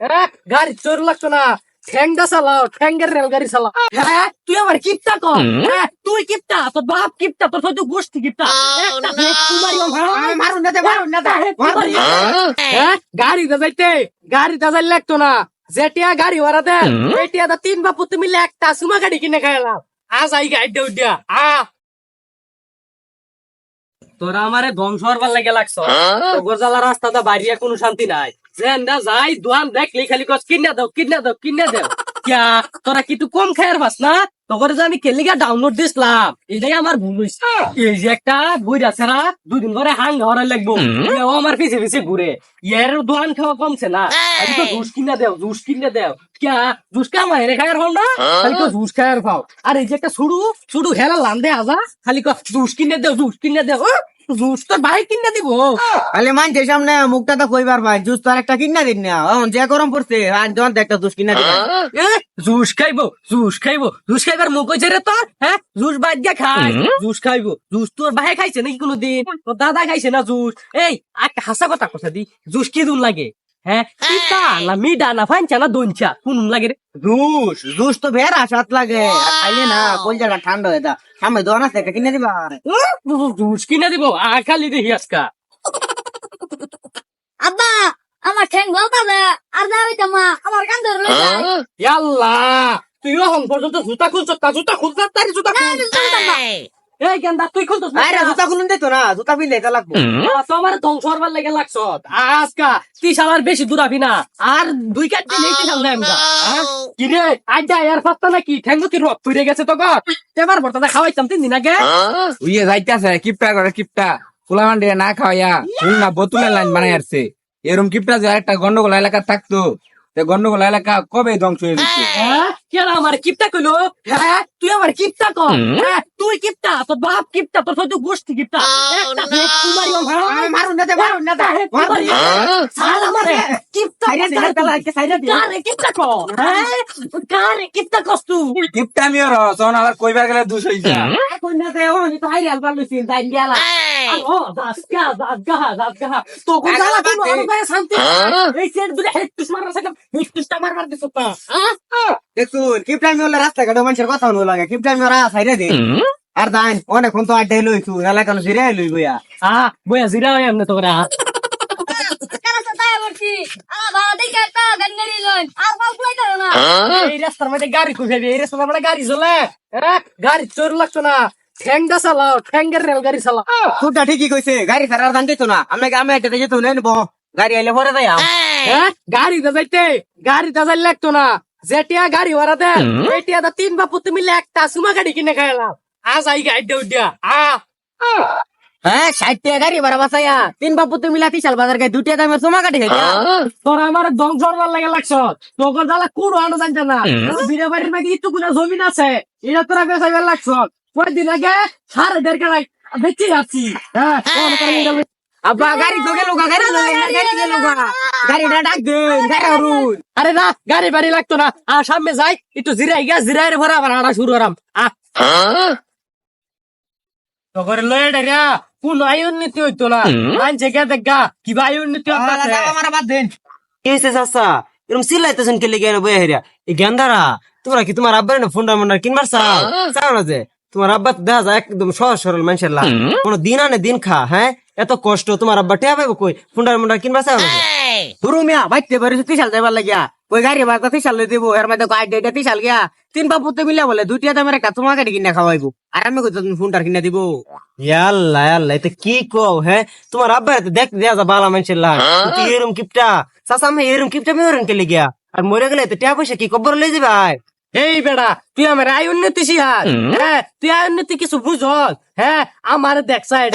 হ্যাঁ গাড়ি চোর লাগতো না। ঠ্যাংটা চালাও ঠ্যাঙ্গের রেল গাড়ি চালাও। হ্যাঁ তুই আমার কিপটা কর। হ্যাঁ তুই কিপটা তোর বাপ কিপটা তোর তুই গোষ্ঠী কিপটা। মারুন না মারুন না হ্যাঁ? গাড়িতে যাইতে। গাড়িতে যাই লাগতো না। যেটিয়া গাড়ি ওরা দেন এটিয়া দা তিন বাপু তুমি একটা সুমা গাড়ি কিনে খাইলাম আজ আই গাড়ি দেউ দিয়া আ। তোরা আমারে ধ্বংস হওয়ার লাগে লাগছ তো গোজালা রাস্তাটা বাড়িয়ে কোনো শান্তি নাই। যেন না যাই দোয়ান দেখলি খালি কস কিনে দাও কিনে দাও কিনে দাও। কিয়া তোরা কি তুই কম খায়ার না? তখন আমি কেলিগা ডাউনলোড দিছিলাম এটাই আমার ভুল হয়েছে এই যে একটা বই আছে না দুদিন ধরে হাং লাগবো। ও আমার পিছে পিছে ঘুরে। ইয়ার দোয়ান খাওয়া কমছে না। আমি তো জুস কিনে দেও জুস কিনে দেও। কিয়া জুস কা মায়ের খায়ার হল না? খালি তো জুস খায়ার খাও আর এই যে একটা শুরু শুরু হেরা লান্দে আজা খালি কো জুস কিনে দেও জুস কিনে দেও জুস তোর ভাই কিনা দিব। আলে মানছে সামনে মুখটা তো কইবার ভাই জুস তো আরেকটা কিনা দিন না। যে গরম পড়ছে আজ তোমার একটা জুস কিনা এ, জুস খাইবো জুস খাইবো জুস খাইবার মুখ হয়েছে রে তোর হ্যাঁ? জুস বাদ দিয়া খাই। জুস খাইবো। জুস তোর ভাই খাইছে নাকি কোনোদিন? তোর দাদা খাইছে না জুস? এই একটা হাসা কথা কথা দি জুস কি দূর লাগে? হ্যাঁ পিতা না মিডা না ফাইনচা না দইনচা কোন লাগে রে? জুস জুস তো বের আসাত লাগে। আর খাইলে না জায়গা ঠান্ডা হয়ে যা সামনে দোকান আছে কিনে দিবা। জুস কিনে দিব? আ খালি দেখি আজকা। আব্বা আমার ঠ্যাং গলতাছে আর যাবে মা আমার কান ধরে যায় ইয়াল্লা তুই এখন পর্যন্ত জুতা খুলছ তা জুতা খুলছ তারি জুতা খুল। এই গেন্দা তুই খুলছ আরে জুতা খুলুন দে তো না জুতা পিনলে এটা লাগবো। তোমার ধ্বংস হবার লেগে লাগছ। আজকা তুই সালার বেশি দূরাবি না। আর দুই কাট আমরা। কি রে আড্ডা এর পাত্তা নাকি? ঠ্যাঙ্গো কি গেছে তো গর এবার বর্তাতে খাওয়াইতাম তিন দিন আগে। উইয়ে যাইতাছে কিপটা করে কিপটা। ফুলামান দিয়ে না না বোতলের লাইন বানাই আসছে এরম কিপটা যে একটা গন্ডগোল এলাকা থাকতো। তে গন্ডগোল এলাকা কবে ধ্বংস হয়ে গেছে? হ্যাঁ? কেন আমার কিপটা কইলো? হ্যাঁ? তুই আমার কিপটা কর। হ্যাঁ? তুই কিপটা তোর বাপ কিপটা তোর তুই গোষ্ঠী কিপটা। মারুন না মারুন না। সাল আমারে কিপটা কিপটা কর? হ্যাঁ? কারে কিপটা কস তুই? কিপটা মিও রস তখন কইবার গেলে দুষ হইছে। এখন না দে ও তো হাই আল পারল সিন তাই গেলা তা দেখুন কিপটা আমি হলে রাস্তা ঘাটে মানুষের কথা হলো লাগে। কিপটা আমি ওরা সাইডে দে আর দাইন অনেকক্ষণ তো আড্ডাই লইছু এলাকা ফিরে লই বইয়া। আ বয়া জিরা হয় এমনে তো করে কেন সাতায় বলছি? আমার বাবা দেখে একটা গান গাড়ি লই। আর ফাল প্লাই করো না। এই রাস্তার মধ্যে গাড়ি কই যাবে এই রাস্তার মধ্যে গাড়ি চলে হ্যাঁ? গাড়ি চোর লাগতো না। ঠ্যাংটা চালাও ঠ্যাঙ্গের রেল গাড়ি চালাও খুবটা ঠিকই কইছে গাড়ি ছাড়ার দান দিত না। আমি আমি একটা যেত নেন গাড়ি আইলে পরে যাই হ্যাঁ? গাড়িতে যাইতে গাড়িতে যাই লাগতো না। যেটিয়া গাড়ি ওরা দেন এটিয়া তিন বাপু তুমি একটা সুমা গাড়ি কিনে খাইলাম আজ আই গাড়ি দেউ দিয়া আ। হ্যাঁ ষাট টাকা গাড়ি ভাড়া বাসাইয়া তিন বাপু তুমি চাল বাজার গায়ে দুটিয়া দামের সোমা কাটি খাইতা। তোরা আমার ধ্বংস হওয়ার লাগে লাগছ। তোকে জ্বালা কুড়ো আনো জানছে না। বিনা বাড়ির মাঝে একটু কোনো জমিন আছে। এটা তোরা বেসাইবার লাগছ। কয়েকদিন আগে সাড়ে দেড় কেনায় বেঁচে যাচ্ছি আব্বা গাড়ি তো গেল গা, গাড়ি তো গেল, গাড়ি গেল গা। গাড়িটা ডাক দেন গাড়ি অরুণ আরে না গাড়ি বাড়ি লাগতো না আ সামনে যাই একটু জিরাই গা জিরাই রে ভরা আবার আড়া শুরু করাম আ তগরে লয়ে ডাইরা কোন আয় উন্নতি হইতো না মানছে কে দেখা কিবা আয় উন্নতি হচ্ছে আমার বাদ দেন এসে চাচা এরকম সিলাইতেছেন কে লেগে বয়ে হেরিয়া এই গেন্দারা তোমরা কি তোমার আব্বার না ফোনটা মন্ডা কিনবার চাও চাও না যে তোমার আব্বা তো দেখা যায় একদম সহজ সরল মানুষের লাগ কোনো দিন আনে দিন খা হ্যাঁ? এত কষ্ট তোমার আব্বা টেয়া পাইবো কই? ফোনটা মন্ডা কিনবার চাও না ধরু মিয়া বাইতে পারি তিসাল যাইবার লাগিয়া। ওই গাড়ি ভাড়া তিসাল লই দেবো এর মধ্যে গাড়ি ডেটা তিসাল গিয়া। তিন বাপুতে মিলা বলে দুটিয়া দামের একটা তোমার গাড়ি কিনে খাওয়াইবো। আর আমি কই তুমি ফোনটা কিনে দিব? ইয়াল্লা ইয়াল্লা এটা কি কও হ্যাঁ? তোমার আব্বা তো দেখ দেয়া যা বালা মানুষের লাগ তুই এরম কিপটা। চাচা আমি এরম কিপটা ওরম কেলে গিয়া আর মরে গেলে তো টিয়া পয়সা কি কবর লই যাবে ভাই এই বেড়া তুই আমার আয় উন্নতি শিহার হ্যাঁ তুই আয় উন্নতি কিছু বুঝস। হ্যাঁ আমার দেখ সাইড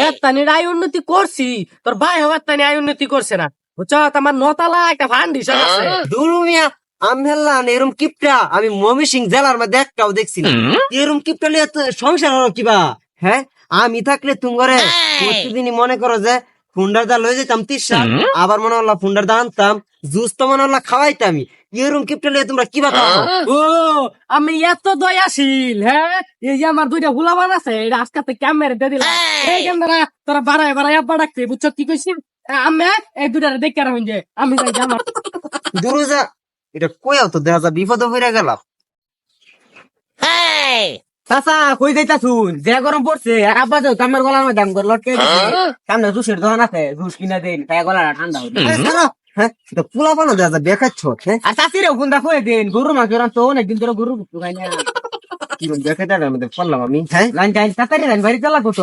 দেখ তানি আয় উন্নতি করছি। তোর ভাই হওয়ার তানি আয় উন্নতি করছে না। বুঝছ আমার নতালা একটা ফান্ডিশন আছে। দুরু মিয়া আমি এরম কিপটা আমি মমি সিং জেলার মধ্যে একটাও দেখছি না। এরম কিপটা লিয়ে সংসার হলো কিবা? হ্যাঁ? আমি থাকলে তুঙ্গরে প্রতিদিনই মনে করো যে ফুন্ডার দা লয়ে যেতাম তিসা আবার মনে হলো ফুন্ডার দা আনতাম জুস তো মনে হলো খাওয়াইতামি এরম তোমরা কিবা খাও ও আমি এত দয়াশীল হ্যাঁ? এই যে আমার দুইটা গুলাবান আছে এটা আজকে ক্যামেরা দিয়ে দিলাম। এই কেন্দ্রা তোরা বাড়ায় বাড়ায় আব্বা ডাকতে বুঝছ কি কইছি? আমি এই দুটারে দেখে রাখুন যে আমি যাই আমার। দুরুজা এটা কইও তো দেখা যা বিপদ হইরা গেলাম। চাচা কই যাইতা শুন যে গরম পড়ছে আব্বা তো কামের গলার মধ্যে দাম করে লটকে সামনে জুসের দোকান আছে জুস কিনা দেন তাই গলা ঠান্ডা হ্যাঁ? পোলা পানো দেখা যা বেকাচ্ছ হ্যাঁ? আর চাষিরে ফোন দেখো দিন গরু মাছ তো অনেকদিন ধরে গরু খাই না কি বেকাটার মধ্যে পড়লাম আমি হ্যাঁ? লাইন তাড়াতাড়ি লাইন বাড়ি চালা কত